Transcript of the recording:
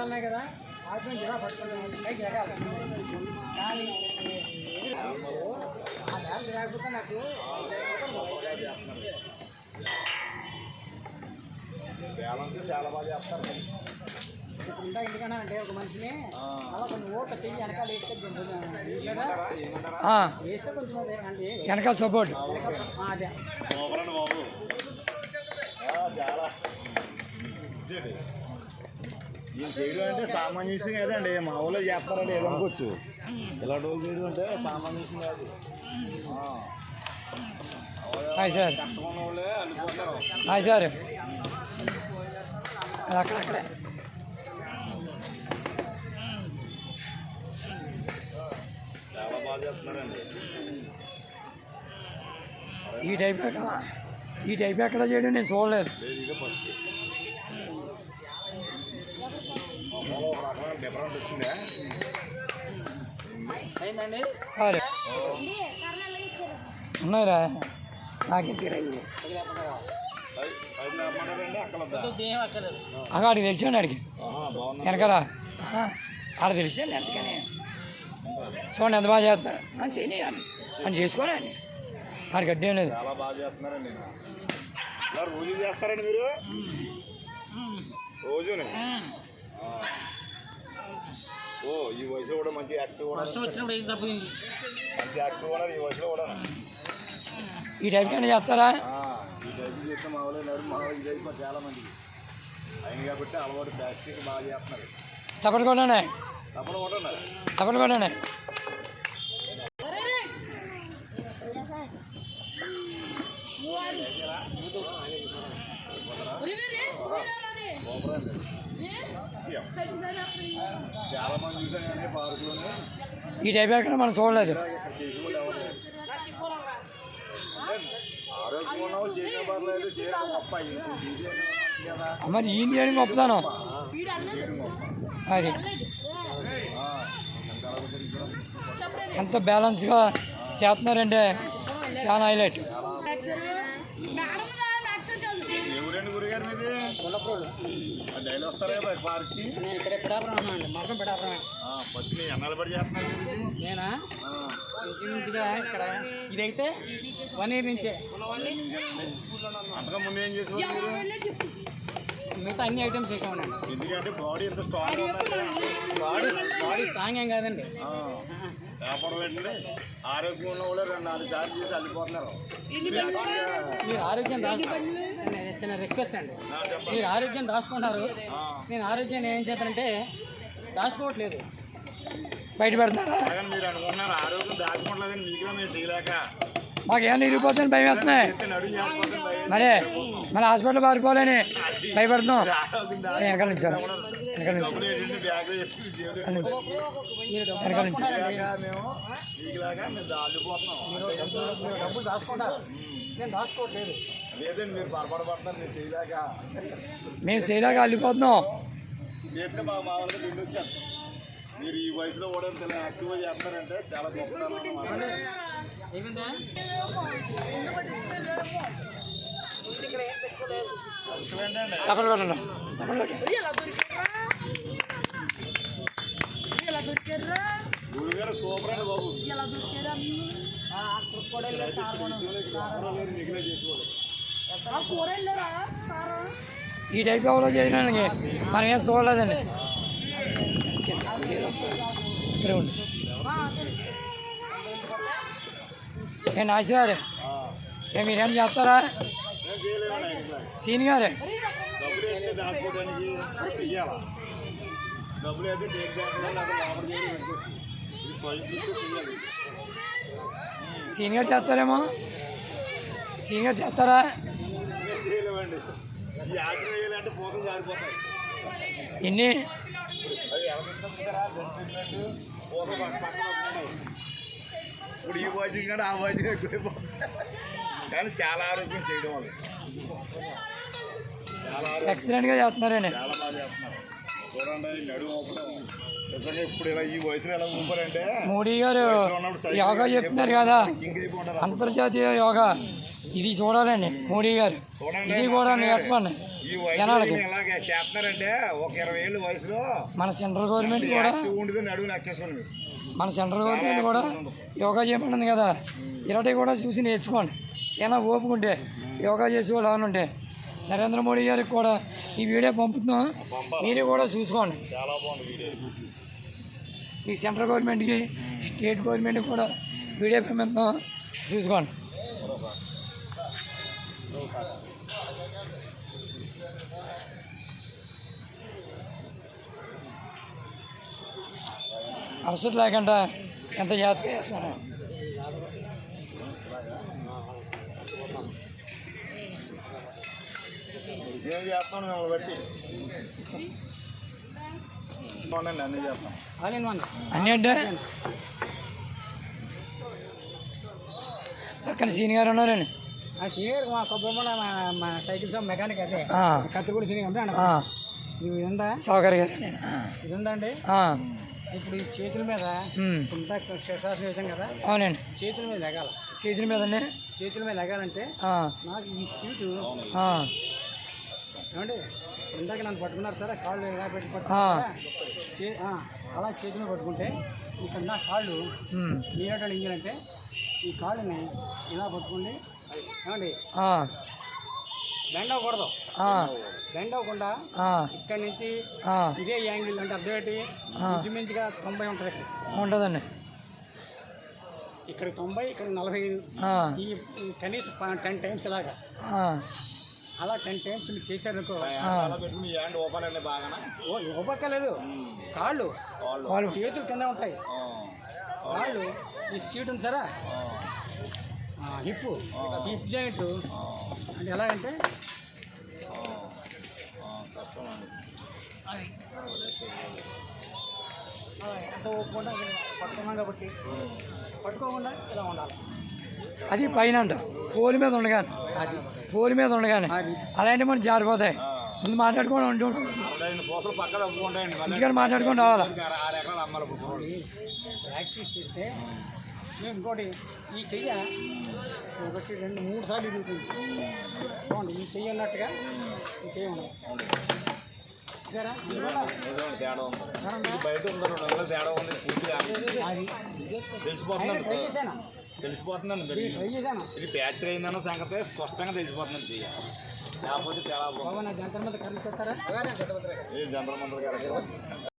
పాదాలు ఉన్నాయి కదా ఆపి ఇలా పట్టుకుంటాం పైకి ఎగాలి కానీ ఆ డ్యాన్స్ లేకపోతే నాకు బ్యాలెన్స్ చాలా బాగా చేస్తారు ఇప్పుడు ఎందుకన్నా అంటే ఒక మనిషిని అలా కొంచెం ఓట్ల చెయ్యి వెనకాల వేస్తే కొంచెం అంటే వెనకాల సపోర్ట్. ఆ, అదే. అండి బాబు ఆ, చాలా. ఈయన చేయడం అంటే సామాన్య విషయం కాదండి మా ఊళ్ళో చేస్తారండి ఏదో అనుకోవచ్చు. ఇలాంటి వాళ్ళు చేయడం అంటే సామాన్య విషయం కాదు. Hi sir. వాళ్ళే హాయ్ సార్. అది అక్కడక్కడే చాలా బాగా చేస్తున్నారండి. ఈ టైప్ ఎక్కడ ఈ టైప్ ఎక్కడ చేయడం నేను చూడలేదు లేదు ఇదే ఫస్ట్ ఒక రకమైన డిఫరెంట్ వచ్చిందా అయిందండి సార్. ఉన్నాయిరా. నాకే లేకపోతే అక్కడ ఆడికి తెలిసాను వెనకాల. ఆ, ఆడ తెలిసాను ఎంతకని చూడండి ఎంత బాగా చేస్తారు అని చేయని అని చేసుకోని అని ఆడికి గడ్డి ఏం లేదు. చేస్తారండి మీరు? రోజునే? ఆ. ఓ ఈ వయసులో కూడా మంచి యాక్టివ్ వచ్చినప్పుడు ఏం తప్పు మంచి యాక్టివ్ ఉన్నారు ఈ వయసులో కూడా. ఈ టైప్ ఏమైనా చేస్తారా? ఆ, ఈ టైప్ చేస్తే మా వాళ్ళు మా వాళ్ళు ఇది అయిపోయి చాలా మంచిది. అయింది కాబట్టి అలవాటు బ్యాక్స్టిక్ బాగా చేస్తున్నారు. తప్పని కొన్నానే తప్పని కొట్టండి. తప్పని కొన్నానే సూపర్ అండి సీఎం. చాలా మంది చూసాను పార్కులోనే ఈ టైప్ ఎక్కడ మనం చూడలేదు. మరి ఈ చేయడం గొప్పదాను అది. ఎంత బ్యాలెన్స్గా చేస్తున్నారంటే చాలా హైలైట్. మీది డైలీ వస్తారా కదా పార్క్కి నేను ఇక్కడ పిడాపురం అండి మొత్తం పిడాపురం ఆ, పట్టుని ఎన్నాళ్ళు పడి చేస్తున్నారు మీరు ఇది? నేనా? ఆ, ఇంచుమించుగా ఇక్కడ ఇదైతే వన్ ఇయర్ నుంచే. అంతగా ముందు ఏం చేసేవారు మీరు? మిగతా అన్ని ఐటమ్స్ చేసామండి ఎందుకంటే బాడీ ఎంత స్ట్రాంగ్ బాడీ బాడీ స్ట్రాంగ్ ఏం కాదండి. ఆ, వ్యాపారం ఏంటంటే ఆరోగ్యం ఉన్న వాళ్ళు రెండు నాలుగు సార్లు చేసి అల్లిపోతున్నారు మీరు ఆరోగ్యం దాచుకో చిన్న చిన్న రిక్వెస్ట్ అండి. మీరు ఆరోగ్యం దాచుకుంటారు నేను ఆరోగ్యాన్ని ఏం చేస్తానంటే దాచుకోవట్లేదు. బయట అలాగని మీరు ఆరోగ్యం దాచుకోవట్లేదని మేము చేయలేక. ఇరిగిపోతుందని భయం వేస్తున్నాయి. మరే మన హాస్పిటల్ పారిపోవాలని భయపడుతున్నాం. ఆరోగ్యం. వెనకాల నుంచి వెనకాల వెనకాల నేను దాచుకోవట్లేదు. లేదండి మీరు పొరపాటు మీరు చేయలేక మేము చేయలేక చేస్తే మా మామూలుగా తిండి వచ్చాను మీరు ఈ వయసులో కూడా చాలా యాక్టివ్గా చేస్తారంటే చాలా గురుగారు సూపర్ అండి బాబు. విషయంలో ఇక్కడ చేసుకోవాలి ఈ టైప్ ఎవరో చేయడానికి మనం ఏం చూడలేదండి. ఏ నాసి గారు ఏ మీరేం చేస్తారా? సీనియర్ సీనియర్ సీన్ గారే డబ్బులు అయితే చేస్తారేమో సీనియర్ చేస్తారా? ఈ ఆటలు వేయాలంటే జారిపోతాయి. ఎన్ని. ఇప్పుడు ఈ వాయిద్యం కానీ ఆ వాయిద్యం ఎక్కువైపోతుంది కానీ చాలా ఆరోగ్యం చేయడం వల్ల. ఎక్సలెంట్గా చేస్తున్నారండి చాలా బాగా చేస్తున్నారు. చూడండి నడుము నిజంగా ఇప్పుడు ఇలా ఈ వయసులో ఎలా ఊపారంటే మోడీ గారు యోగా చెప్తున్నారు కదా అంతర్జాతీయ యోగా. ఇది చూడాలండి. మోడీ గారు. ఇది కూడా నేర్పండి. జనాలకి. ఈయన ఇలాగే చేస్తున్నారంటే ఒక ఇరవై ఏళ్ళ వయసులో మన సెంట్రల్ గవర్నమెంట్ కూడా మన సెంట్రల్ గవర్నమెంట్ కూడా యోగా చేయమన్నది కదా. ఇలాంటివి కూడా చూసి నేర్చుకోండి. ఏమైనా ఓపుకుంటే యోగా చేసే వాళ్ళు ఎవరైనా ఉంటే నరేంద్ర మోడీ గారికి కూడా ఈ వీడియో పంపుతున్నాం. మీరు కూడా చూసుకోండి. చాలా బాగుంది వీడియో. ఈ సెంట్రల్ గవర్నమెంట్కి స్టేట్ గవర్నమెంట్కి కూడా వీడియో పంపిస్తున్నాం. చూసుకోండి. అలసట లేకుండా ఎంత జాగ్రత్తగా చేస్తున్నారు ఏం చేస్తాం మిమ్మల్ని బట్టి బాగుండండి అన్నీ చేస్తాం ఆల్ ఇన్ వన్ అన్నీ అంటే పక్కన సీని గారు ఉన్నారండి మా కొబ్బరి బొండ మా సైకిల్ షాప్ మెకానిక్ అదే కత్తిగూడి సీనియర్ అంటే అన్న ఆ, ఇది ఉందా సౌకర్య గారు ఇది ఉందా అండి ఇప్పుడు ఈ చేతుల మీద ఇంత శిక్షాసనం వేసాం కదా అవునండి. చేతుల మీద ఎగాల. చేతుల మీదండి? చేతుల మీద ఎగాలంటే నాకు ఈ సీటు ఏమండి? ఇందాక నన్ను పట్టుకున్నారు సార్ కాళ్ళు ఇలా పెట్టి ఆ, అలా చేతులు పట్టుకుంటే ఇక్కడ నా కాళ్ళు నీరటం ఇంజిన్ అంటే ఈ కాళ్ళని ఇలా పట్టుకోండి. ఏమండి? ఆ, బెండ్ అవ్వకూడదు. ఆ, బెండ్ అవ్వకుండా ఆ, ఇక్కడ నుంచి ఇదే యాంగిల్ అంటే అర్థం ఏంటి? ఆ. ఇంచుమించుగా తొంభై ఉంటుంది. ఇక్కడ. ఉంటుందండి. ఇక్కడ తొంభై ఇక్కడ నలభై ఈ కనీసం టెన్ టైమ్స్ ఇలాగా. ఆ, అలా టెన్ టైమ్స్ మీరు చేశారనుకో. అలా పెట్టుకుని ఈ హ్యాండ్ ఓపెన్ అండి బాగానా. ఓ ఇవ్వక్కర్లేదు కాళ్ళు. వాళ్ళు చేతులు కింద ఉంటాయి. ఆ, కాళ్ళు ఈ సీట్ ఉంచారా ఆ, హిప్ హిప్ జాయింట్. అంటే పట్టుకున్నాం కాబట్టి పట్టుకోకుండా ఇలా ఉండాలి. అది పైన అంట. పోలి మీద ఉండగానే. పోలి మీద ఉండగానే. అది. అలాంటివి మనం జారిపోతాయి. ముందు మాట్లాడుకోవడం మళ్ళీ. ఇంటికాడ మాట్లాడుకొని రావాలా. ప్రాక్టీస్ చేస్తే మేము ఇంకోటి ఈ చెయ్య ఒకటి రెండు మూడు సార్లు ఇరుగుతుంది. చూడండి ఈ చెయ్యి ఉన్నట్టుగా ఈ చెయ్యి ఉండదు బయట ఉంది. రెండు నెలలు తేడా ఉంది పూర్తిగా. అది తెలిసిపోతుందండి మరి. ఇది ప్యాచ్ అయిందన్న సంగతి స్పష్టంగా తెలిసిపోతుందండి లేకపోతే కర్రీ చేస్తారా? ఏ జనరల్ మంత్రి గారు